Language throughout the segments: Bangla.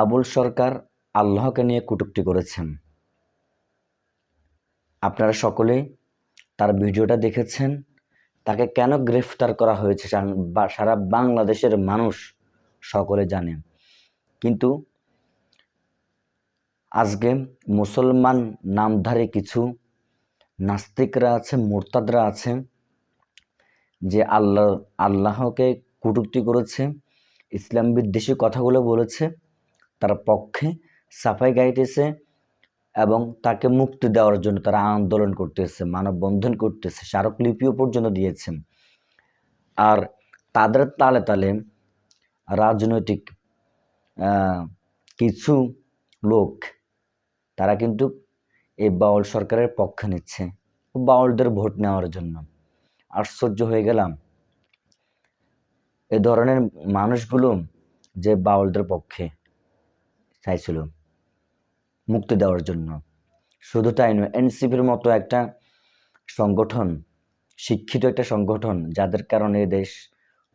আবুল সরকার আল্লাহকে নিয়ে কটূক্তি করেছেন। আপনারা সকলে তার ভিডিওটা দেখেছেন। তাকে কেন গ্রেফতার করা হয়েছে সারা বাংলাদেশের মানুষ সকলে জানে। কিন্তু আজকে মুসলমান নামধারী কিছু নাস্তিকরা আছে, মোরতাদরা আছে, যে আল্লাহ আল্লাহকে কটূক্তি করেছে, ইসলাম বিদ্বেষী কথাগুলো বলেছে। তার পক্ষে সাফাই গাইতেছে এবং তাকে মুক্তি দেওয়ার জন্য তারা আন্দোলন করতেছে, মানববন্ধন করতেছে, স্মারকলিপিও পর্যন্ত দিয়েছে আর তাদের তালে তালে রাজনৈতিক কিছু লোক তারা কিন্তু এই বাউল সরকারের পক্ষে নিচ্ছে, বাউলদের ভোট নেওয়ার জন্য। আশ্চর্য হয়ে গেলাম। এ ধরনের মানুষগুলো যে বাউলদের পক্ষে চাইছিল মুক্তি দেওয়ার জন্য। শুধু তাই নয়, এনসিপির মতো একটা সংগঠন, শিক্ষিত একটা সংগঠন, যাদের কারণে এ দেশ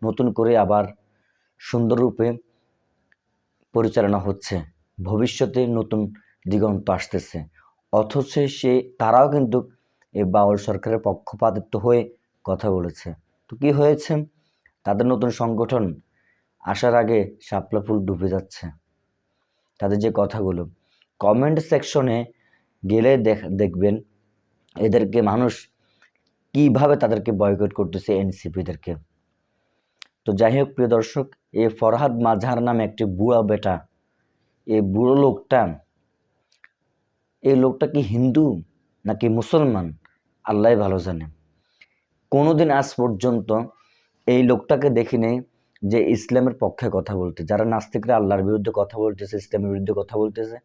নতুন করে আবার সুন্দররূপে পরিচালনা হচ্ছে, ভবিষ্যতে নতুন দিগন্ত আসতেছে। অথচ সে, তারাও কিন্তু এই বাউল সরকারের পক্ষপাতিত্ব হয়ে কথা বলেছে। তো কি হয়েছে? তাদের নতুন সংগঠন আসার আগে শাপলা ফুল ডুবে যাচ্ছে। তাদের যে কথাগুলো। কমেন্ট সেকশনে গেলে দেখ, দেখবেন এদেরকে মানুষ কীভাবে তাদেরকে বয়কট করতেছে এনসিপিদেরকে তো যাই হোক, প্রিয় দর্শক, এ ফরহাদ মাঝহার নামে একটি বুড়া বেটা, এ বুড়ো লোকটা, এই লোকটা কি হিন্দু নাকি মুসলমান? আল্লাহ ভালো জানে। কোনোদিন আজ পর্যন্ত এই লোকটাকে দেখিনি যে ইসলামের পক্ষে কথা বলতে যারা নাস্তিকরা আল্লাহর বিরুদ্ধে কথা বলতেছে, ইসলামের বিরুদ্ধে কথা বলতেছে,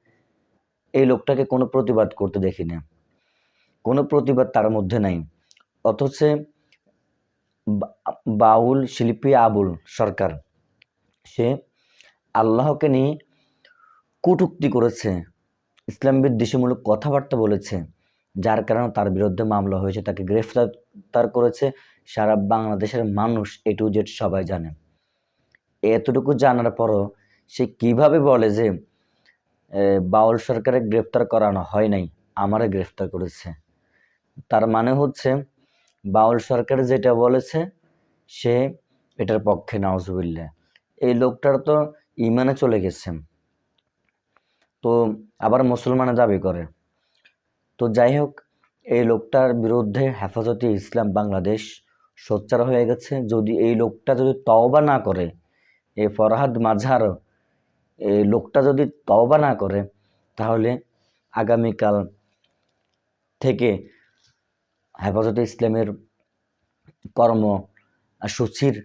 এই লোকটাকে কোনো প্রতিবাদ করতে দেখি না। কোনো প্রতিবাদ তার মধ্যে নাই। অথচ বাউল শিল্পী আবুল সরকার, সে আল্লাহকে নিয়ে কটূক্তি করেছে, ইসলাম বিদ্বেষীমূলক কথাবার্তা বলেছে, যার কারণে তার বিরুদ্ধে মামলা হয়েছে, তাকে গ্রেফতার করেছে সারা বাংলাদেশের মানুষ, এ টু জেড সবাই জানে। এতটুকু জানার পরও সে কীভাবে বলে যে বাউল সরকারের গ্রেফতার করানো হয় নাই, আমারে গ্রেফতার করেছে তার মানে হচ্ছে, বাউল সরকার যেটা বলেছে, সে এটার পক্ষে নাওজুবিল্লা এই লোকটার তো ইমানে চলে গেছে। তো আবার মুসলমানে দাবি করে। তো যাই হোক, এই লোকটার বিরুদ্ধে হেফাজতে ইসলাম বাংলাদেশ সোচ্চার হয়ে গেছে। যদি এই লোকটা যদি তওবা না করে এই ফরহাদ মাঝার এই লোকটা যদি তওবা না করে, তাহলে আগামীকাল থেকে হেফাজতে ইসলামের কর্ম সূচির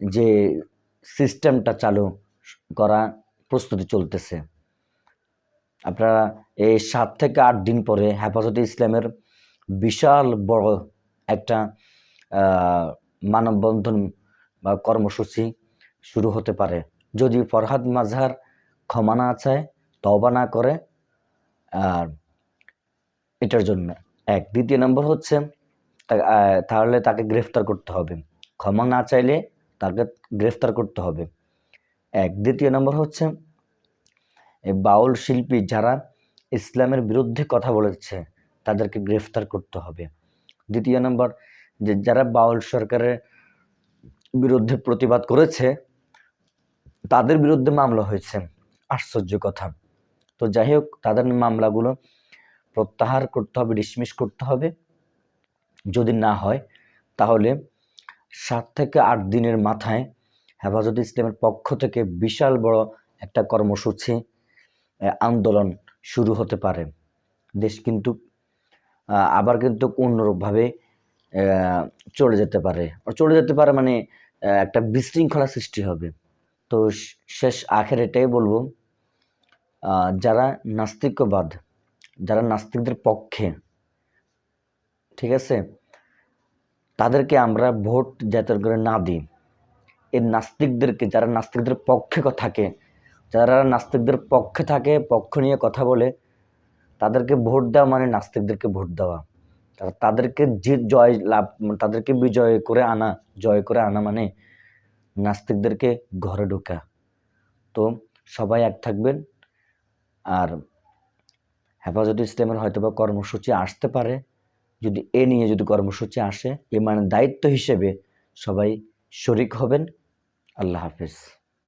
যে সিস্টেমটা চালু করা প্রস্তুতি চলতেছে। আপনারা এই সাত থেকে আট দিন পরে হেফাজতে ইসলামের বিশাল বড় একটা মানববন্ধন বা কর্মসূচি শুরু হতে পারে। যদি ফরহাদ মাঝহার ক্ষমা না চায় তবা না করে, আর এটার জন্য এক। দ্বিতীয় নম্বর হচ্ছে তাহলে তাকে গ্রেফতার করতে হবে। ক্ষমা না চাইলে তাকে গ্রেফতার করতে হবে। এক। দ্বিতীয় নম্বর হচ্ছে বাউল শিল্পী যারা ইসলামের বিরুদ্ধে কথা বলেছে, তাদেরকে গ্রেফতার করতে হবে। দ্বিতীয় নম্বর, যে যারা বাউল সরকারের বিরুদ্ধে প্রতিবাদ করেছে তাদের বিরুদ্ধে মামলা হয়েছে। আশ্চর্য কথা। তো যাই হোক, তাদের মামলাগুলো প্রত্যাহার করতে হবে ডিসমিস করতে হবে। যদি না হয়, তাহলে সাত থেকে আট দিনের মাথায় হেফাজত ইসলামের পক্ষ থেকে বিশাল বড় একটা কর্মসূচি আন্দোলন শুরু হতে পারে। দেশ কিন্তু আবার কিন্তু অন্যরূপভাবে চলে যেতে পারে। চলে যেতে পারে মানে একটা বিশৃঙ্খলা সৃষ্টি হবে। তো শেষ আখের এটাই বলব যারা নাস্তিকবাদ, যারা নাস্তিকদের পক্ষে, ঠিক আছে? তাদেরকে আমরা ভোট যাতে করে না দিই। এই নাস্তিকদেরকে, যারা নাস্তিকদের পক্ষে থাকে, যারা নাস্তিকদের পক্ষে থাকে, পক্ষ নিয়ে কথা বলে, তাদেরকে ভোট দেওয়া মানে নাস্তিকদেরকে ভোট দেওয়া। তারা তাদেরকে যে জয় লাভ, তাদেরকে বিজয় করে আনা, জয় করে আনা মানে নাস্তিকদেরকে ঘরে ঢোকা। তো সবাই এক থাকবেন আর হেফাজত ইসলামের হয়তো বা কর্মসূচি আসতে পারে। যদি এ নিয়ে যদি কর্মসূচি আসে, এ মানে দায়িত্ব হিসেবে সবাই শরিক হবেন। আল্লাহ হাফিজ।